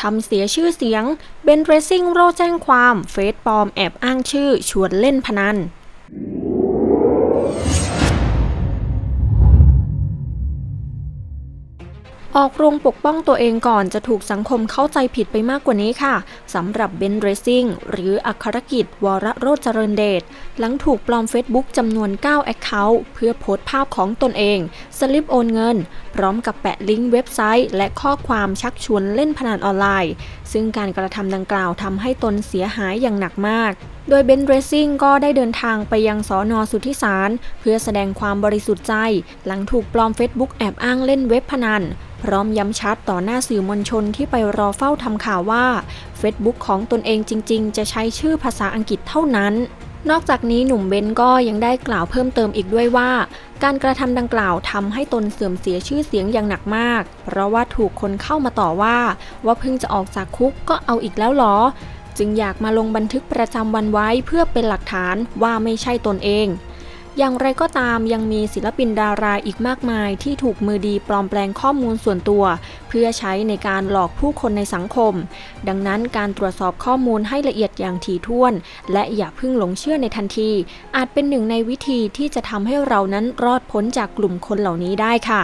ทำเสียชื่อเสียง เบนเรซิ่งโรแจ้งความ เฟซปลอมแอบอ้างชื่อชวนเล่นพนัน ออกโรงปกป้องตัวเองก่อนจะถูกสังคมเข้าใจผิดไปมากกว่านี้ค่ะสำหรับเบนเรซิ่งหรืออัครกิจ วรโรจเจริญเดชหลังถูกปลอม Facebook จำนวน 9 แอคเคาท์เพื่อโพสต์ภาพของตนเอง สลิปโอนเงิน พร้อมกับแปะลิงก์เว็บไซต์ และข้อความชักชวนเล่นพนันออนไลน์ ซึ่งการกระทำดังกล่าวทำให้ตนเสียหายอย่างหนักมาก โดยเบนเรซิ่งก็ได้เดินทางไปยังสอนอสุทธิสาร เพื่อแสดงความบริสุทธิ์ใจ หลังถูกปลอม Facebook แอบอ้างเล่นเว็บพนัน พร้อมย้ำชัดต่อหน้าสื่อมวลชนที่ไปรอเฝ้าทำข่าวว่า Facebook ของตนเองจริง ๆ จะใช้ชื่อภาษาอังกฤษเท่านั้นนอกจากนี้หนุ่มเบนก็ยังได้กล่าวเพิ่มเติมอีกด้วยว่า การกระทำดังกล่าวทำให้ตนเสื่อมเสียชื่อเสียงอย่างหนักมาก เพราะว่าถูกคนเข้ามาต่อว่า ว่าเพิ่งจะออกจากคุกก็เอาอีกแล้วหรอ จึงอยากมาลงบันทึกประจำวันไว้เพื่อเป็นหลักฐานว่าไม่ใช่ตนเอง อย่างไรก็ตามยังมีศิลปินดาราอีกมากมายที่ถูกมือดีปลอมแปลงข้อมูลส่วนตัว เพื่อใช้ในการหลอกผู้คนในสังคม ดังนั้นการตรวจสอบข้อมูลให้ละเอียดอย่างถี่ถ้วน และอย่าเพิ่งหลงเชื่อในทันที อาจเป็นหนึ่งในวิธีที่จะทำให้เรานั้นรอดพ้นจากกลุ่มคนเหล่านี้ได้ค่ะ